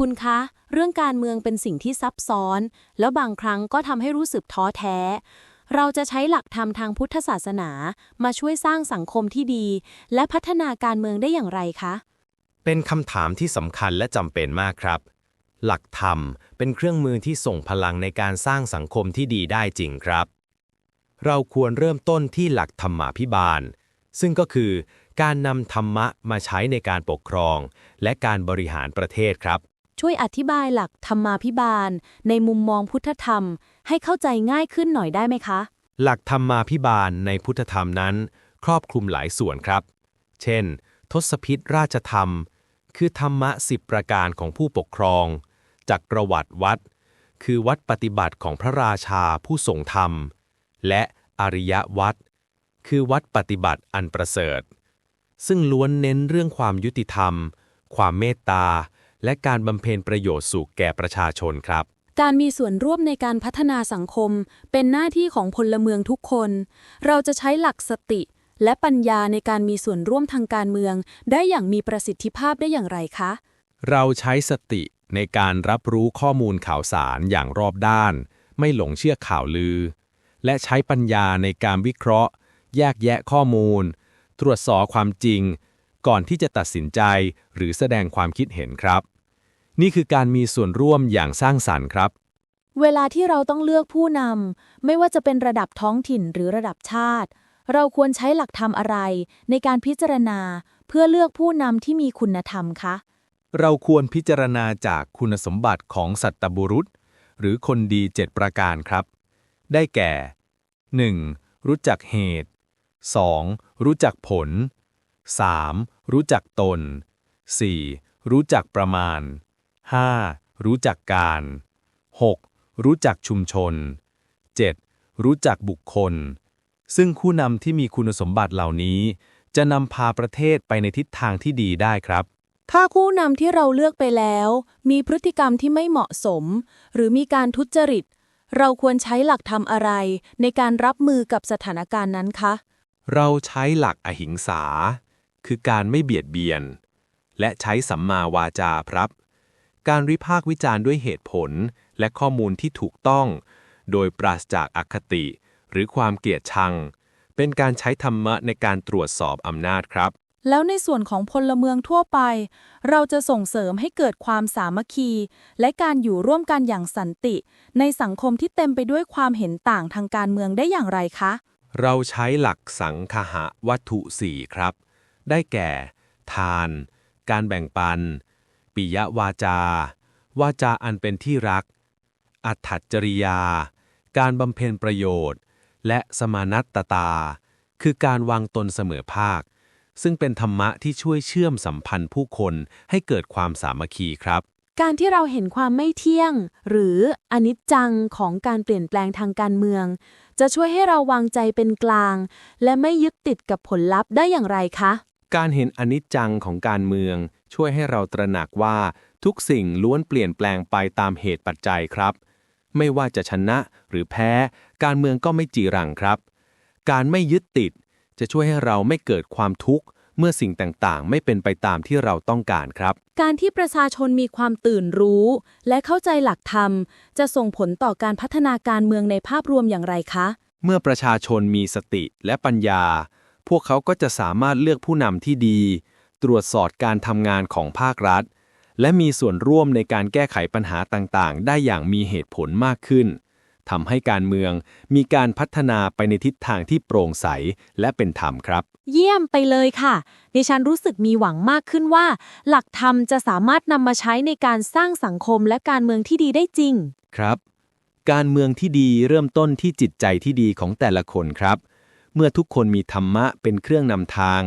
คุณคะ เรื่องการเมืองเป็นสิ่งที่ซับซ้อน แล้วบางครั้งก็ทำให้รู้สึกท้อแท้ เราจะใช้หลักธรรมทางพุทธศาสนา มาช่วยสร้างสังคมที่ดี และพัฒนาการเมืองได้อย่างไรคะ เป็นคำถามที่สำคัญและจำเป็นมากครับ หลักธรรมเป็นเครื่องมือที่ส่งพลังในการสร้างสังคมที่ดีได้จริงครับ เราควรเริ่มต้นที่หลักธรรมาภิบาล ซึ่งก็คือการนำธรรมะมาใช้ในการปกครอง และการบริหารประเทศครับ ช่วยอธิบายหลักธรรมาภิบาล ในมุมมองพุทธธรรม ให้เข้าใจง่ายขึ้นหน่อยได้ไหมคะ หลักธรรมาภิบาลในพุทธธรรมนั้น ครอบคลุมหลายส่วนครับ เช่น ทศพิธราชธรรม คือธรรมะสิบประการของผู้ปกครอง จักรวรรดิวัด คือวัดปฏิบัติของพระราชาผู้ทรงธรรม และอริยวัด คือวัดปฏิบัติอันประเสริฐ ซึ่งล้วนเน้นเรื่องความยุติธรรม ความเมตตา และการบำเพ็ญประโยชน์สุขแก่ประชาชนครับ การมีส่วนร่วมในการพัฒนาสังคม เป็นหน้าที่ของพลเมืองทุกคน เราจะใช้หลักสติ และปัญญาในการมีส่วนร่วมทางการเมือง ได้อย่างมีประสิทธิภาพได้อย่างไรคะ เราใช้สติในการรับรู้ข้อมูลข่าวสารอย่างรอบด้าน ไม่หลงเชื่อข่าวลือ และใช้ปัญญาในการวิเคราะห์ แยกแยะข้อมูล ตรวจสอบความจริง ก่อนที่จะตัดสินใจหรือแสดงความคิดเห็นครับ นี่คือการมีส่วนร่วมอย่างสร้างสรรค์ครับ เวลาที่เราต้องเลือกผู้นำไม่ว่าจะเป็นระดับท้องถิ่นหรือระดับชาติ เราควรใช้หลักธรรมอะไร ในการพิจารณาเพื่อเลือกผู้นำที่มีคุณธรรมคะ เราควรพิจารณาจากคุณสมบัติของสัตบุรุษ หรือคนดีเจ็ดประการครับ ได้แก่ 1. รู้จักเหตุ 2. รู้จักผล 3. รู้จักตน 4. รู้จักประมาณ 5. รู้จักการ 6. รู้จักชุมชน 7. รู้จักบุคคล ซึ่งผู้นำที่มีคุณสมบัติเหล่านี้ จะนำพาประเทศไปในทิศทางที่ดีได้ครับ ถ้าผู้นำที่เราเลือกไปแล้ว มีพฤติกรรมที่ไม่เหมาะสม หรือมีการทุจริต เราควรใช้หลักธรรมอะไร ในการรับมือกับสถานการณ์นั้นคะ เราใช้หลักอหิงสา คือการไม่เบียดเบียน และใช้สัมมาวาจาครับ การวิพากษ์วิจารณ์ด้วยเหตุผลและข้อมูลที่ถูกต้อง โดยปราศจากอคติ หรือความเกลียดชัง เป็นการใช้ธรรมะในการตรวจสอบอำนาจครับ แล้วในส่วนของพลเมืองทั่วไป เราจะส่งเสริมให้เกิดความสามัคคี และการอยู่ร่วมกันอย่างสันติ ในสังคมที่เต็มไปด้วยความเห็นต่างทางการเมืองได้อย่างไรคะ เราใช้หลักสังคหะวัตถุสี่ครับ ได้แก่ ทาน การแบ่งปัน ปิยวาจา วาจาอันเป็นที่รัก อัตถจจริยา การบำเพ็ญประโยชน์ และสมานัตตา คือการวางตนเสมอภาค ซึ่งเป็นธรรมะที่ช่วยเชื่อมสัมพันธ์ผู้คนให้เกิดความสามัคคีครับการที่เราเห็นความไม่เที่ยง หรืออนิจจังของการเปลี่ยนแปลงทางการเมือง จะช่วยให้เราวางใจเป็นกลาง และไม่ยึดติดกับผลลัพธ์ได้อย่างไรคะ การเห็นอนิจจังของการเมือง ช่วยให้เราตระหนักว่าทุกสิ่งล้วนเปลี่ยนแปลงไปตามเหตุปัจจัยครับ ไม่ว่าจะชนะหรือแพ้ การเมืองก็ไม่จีรังครับ การไม่ยึดติด จะช่วยให้เราไม่เกิดความทุกข์เมื่อสิ่งต่างๆ ไม่เป็นไปตามที่เราต้องการครับ การที่ประชาชนมีความตื่นรู้ และเข้าใจหลักธรรม จะส่งผลต่อการพัฒนาการเมืองในภาพรวมอย่างไรคะ เมื่อประชาชนมีสติและปัญญา พวกเขาก็จะสามารถเลือกผู้นำที่ดี ตรวจสอบการทำงานของภาครัฐ และมีส่วนร่วมในการแก้ไขปัญหาต่างๆ ได้อย่างมีเหตุผลมากขึ้นทำให้การเมืองมีการพัฒนาไปในทิศทางที่โปร่งใสและเป็นธรรมครับ เยี่ยมไปเลยค่ะดิฉันรู้สึกมีหวังมากขึ้นว่า หลักธรรมจะสามารถนำมาใช้ในการสร้างสังคมและการเมืองที่ดีได้จริง ครับ การเมืองที่ดีเริ่มต้นที่จิตใจที่ดีของแต่ละคนครับ เมื่อทุกคนมีธรรมะเป็นเครื่องนำทาง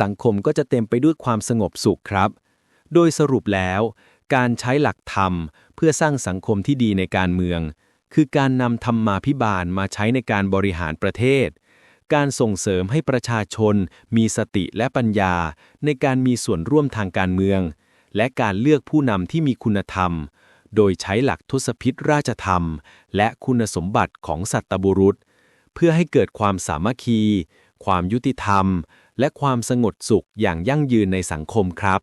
สังคมก็จะเต็มไปด้วยความสงบสุขครับ โดยสรุปแล้ว การใช้หลักธรรม เพื่อสร้างสังคมที่ดีในการเมือง คือการนำธรรมาภิบาลมาใช้ในการบริหารประเทศ การส่งเสริมให้ประชาชน มีสติและปัญญา ในการมีส่วนร่วมทางการเมือง และการเลือกผู้นำที่มีคุณธรรม โดยใช้หลักทศพิธราชธรรม และคุณสมบัติของสัตบุรุษ พื่อให้เกิดความสามัคคี ความยุติธรรม และความสงบสุขอย่างยั่งยืนในสังคมครับ